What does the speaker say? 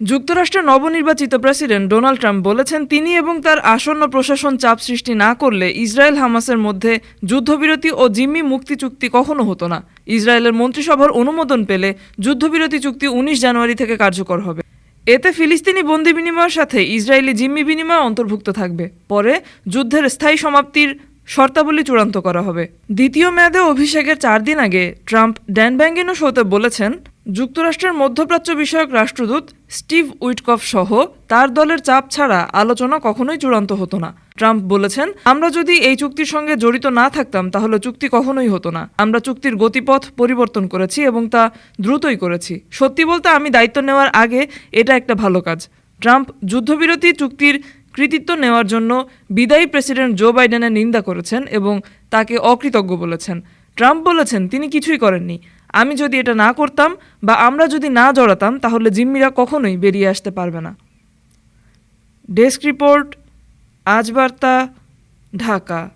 যুক্তরাষ্ট্রের নবনির্বাচিত president Donald Trump বলেছেন, তিনি এবং তার আসন্ন প্রশাসন চাপ সৃষ্টি না করলে ইসরায়েল হামাসের মধ্যে যুদ্ধবিরতি ও জিম্মি মুক্তি চুক্তি কখনো হতো না। ইসরায়েলের মন্ত্রিসভার অনুমোদন পেলে যুদ্ধবিরতি চুক্তি উনিশ জানুয়ারি থেকে কার্যকর হবে। এতে ফিলিস্তিনি বন্দি বিনিময়ের সাথে ইসরায়েলি জিম্মি বিনিময় অন্তর্ভুক্ত থাকবে। পরে যুদ্ধের স্থায়ী সমাপ্তির শর্তাবলী চূড়ান্ত করা হবে। দ্বিতীয় মেয়াদে অভিষেকের চার দিন আগে ট্রাম্প ড্যান ব্যাঙ্গেনো শোতে বলেছেন, যুক্তরাষ্ট্রের মধ্যপ্রাচ্য বিষয়ক রাষ্ট্রদূত স্টিভ উইটকফ সহ তার দলের চাপ ছাড়া আলোচনা কখনোই চূড়ান্ত হতো না। ট্রাম্প বলেছেন, আমরা যদি এই চুক্তির সঙ্গে জড়িত না থাকতাম, তাহলে চুক্তি কখনোই হতো না। আমরা চুক্তির গতিপথ পরিবর্তন করেছি এবং তা দ্রুতই করেছি। সত্যি বলতে আমি দায়িত্ব নেওয়ার আগে এটা একটা ভালো কাজ। ট্রাম্প যুদ্ধবিরতি চুক্তির কৃতিত্ব নেওয়ার জন্য বিদায়ী প্রেসিডেন্ট জো বাইডেনের নিন্দা করেছেন এবং তাকে অকৃতজ্ঞ বলেছেন। ট্রাম্প বলেছেন, তিনি কিছুই করেননি। আমি যদি এটা না করতাম বা আমরা যদি না জড়াতাম, তাহলে জিম্মিরা কখনোই বেরিয়ে আসতে পারবে না। ডেস্ক রিপোর্ট, আজ বার্তা, ঢাকা।